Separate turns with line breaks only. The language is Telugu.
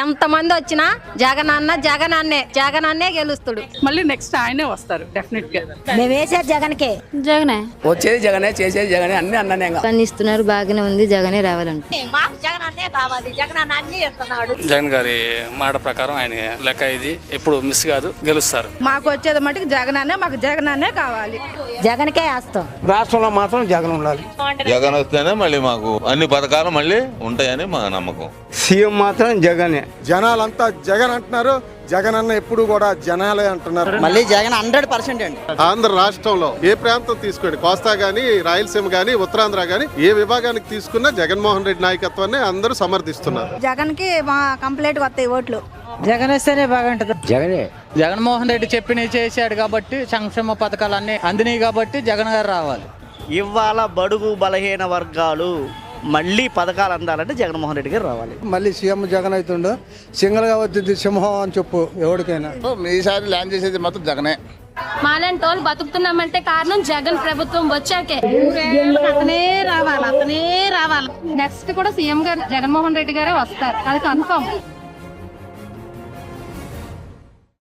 ఎంత మంది వచ్చినా జగన్ అన్న జగన్ అన్నే జగన్ అన్నే గెలుస్తాడు.
మళ్ళీ నెక్స్ట్ ఆయనే వస్తారు డెఫినెట్గా
మేము జగన్కే.
జగనే.
వచ్చేది జగనే చేసేది జగనే అన్ని అన్ననే.
పని ఇస్తున్నారు బాగానే ఉంది జగనే రావాలంట.
మాకు జగన్ అన్నే కావాలి జగన్ అన్న అన్ని ఇస్తున్నాడు
జగన్ గారి మాట ప్రకారం ఆయన లెక్క ఇది ఎప్పుడు మిస్ కాదు గెలుస్తారు.
మాకు వచ్చేది మటుకు జగన్ అనే మాకు జగన్ అనే కావాలి.
జగన్కే వేస్తాం.
రాష్ట్రంలో మాత్రం జగన్ ఉండాలి.
జగన్ వస్తేనే మళ్ళీ మాకు అన్ని పథకాలు మళ్ళీ ఉంటాయని మా నమ్మకం.
సీఎం మాత్రం జగనే.
జనాలంతా జగన్ అంటున్నారు. జగన్ అన్న ఎప్పుడు కూడా జనాలే అంటున్నారు.
మళ్ళీ జగన్ హండ్రెడ్ పర్సెంట్ అండి.
ఆంధ్ర రాష్ట్రంలో ఏ ప్రాంతం తీసుకోండి? కోస్తా గానీ రాయలసీమ గానీ ఉత్తరాంధ్ర గానీ ఏ విభాగానికి తీసుకున్నా జగన్మోహన్ రెడ్డి నాయకత్వాన్ని అందరూ సమర్థిస్తున్నారు.
జగన్కి మా కంప్లీట్ వస్తాయి ఓట్లు.
జగన్ వస్తేనే బాగుంటది
జగనే.
జగన్మోహన్ రెడ్డి చెప్పినవి చేశాడు కాబట్టి సంక్షేమ పథకాలు అన్ని అందినాయి కాబట్టి జగన్ గారు రావాలి.
ఇవాళ బడుగు బలహీన వర్గాలు మళ్ళీ పథకాలు అందాలంటే జగన్మోహన్ రెడ్డి గారు రావాలి.
మళ్ళీ సీఎం జగన్ అవుతుండు సింగల్గా వచ్చింది సింహం అని చెప్పు ఎవరికైనా
ఈసారి ల్యాండ్ చేసేది మాత్రం జగనే.
మాలాంటి వాళ్ళు బతుకుతున్నామంటే కారణం జగన్ ప్రభుత్వం వచ్చాకే.
అతనే రావాలి అతనే రావాలి.
నెక్స్ట్ కూడా సీఎం గారు జగన్మోహన్ రెడ్డి గారే వస్తారు. అది కన్ఫర్మ్